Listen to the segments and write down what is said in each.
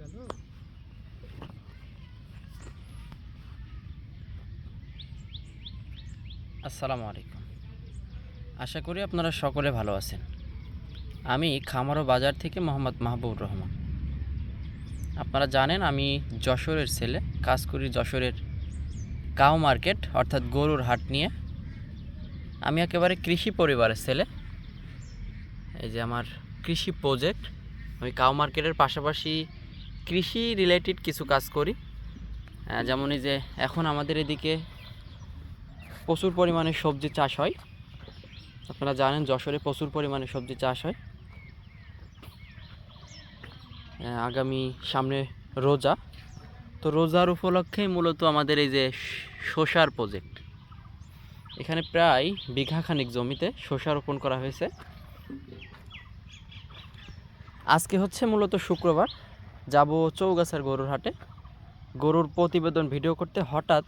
গেল। আসসালামু আলাইকুম। আশা করি আপনারা সকলে ভালো আছেন। আমি খামারো বাজার থেকে মোহাম্মদ মাহবুব রহমান। আপনারা জানেন আমি যশোরের ছেলে কাজ করি যশোরের কাউ মার্কেট অর্থাৎ গরুর হাট নিয়ে। আমি একেবারে কৃষি পরিবারের ছেলে। এই যে আমার কৃষি প্রজেক্ট আমি কাউ মার্কেটের পাশাপাশি কৃষি রিলেটেড কিছু কাজ করি। যেমন এই যে এখন আমাদের এদিকে প্রচুর পরিমাণে সবজি চাষ হয়। আপনারা জানেন যশোরে প্রচুর পরিমাণে সবজি চাষ হয়। আগামী সামনে রোজা। তো রোজার উপলক্ষেই মূলত আমাদের এই যে শ- শসার প্রজেক্ট এখানে প্রায় বিঘা খানিক জমিতে শসা রোপণ করা হয়েছে। আজকে হচ্ছে মূলত শুক্রবার। যাব চৌগাছার গরুর হাটে। গরুর প্রতিবেদন ভিডিও করতে হঠাৎ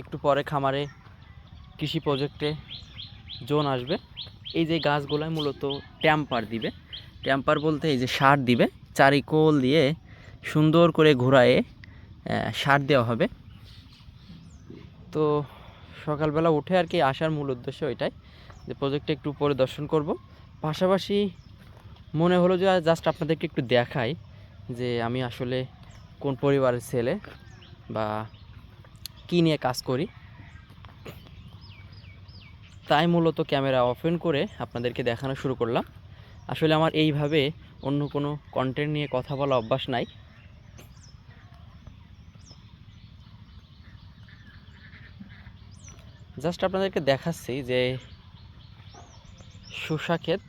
একটু পরে খামারে, কৃষি প্রজেক্টে জোন আসবে। এই যে গাছগুলোয় মূলত ট্যাম্পার দিবে। ট্যাম্পার বলতে এই যে সার দিবে, চারিকোল দিয়ে সুন্দর করে ঘোরায়ে সার দেওয়া হবে। তো সকালবেলা উঠে আর কি আসার মূল উদ্দেশ্য ওইটাই যে প্রজেক্টটা একটু পরিদর্শন করব। পাশাপাশি মনে হলো যে জাস্ট আপনাদেরকে একটু দেখাই যে আমি আসলে কোন পরিবারের ছেলে বা কী নিয়ে কাজ করি। তাই মূলত ক্যামেরা ওপেন করে আপনাদেরকে দেখানো শুরু করলাম। আসলে আমার এইভাবে অন্য কোনো কন্টেন্ট নিয়ে কথা বলা অভ্যাস নাই। জাস্ট আপনাদেরকে দেখাচ্ছি যে শসা ক্ষেত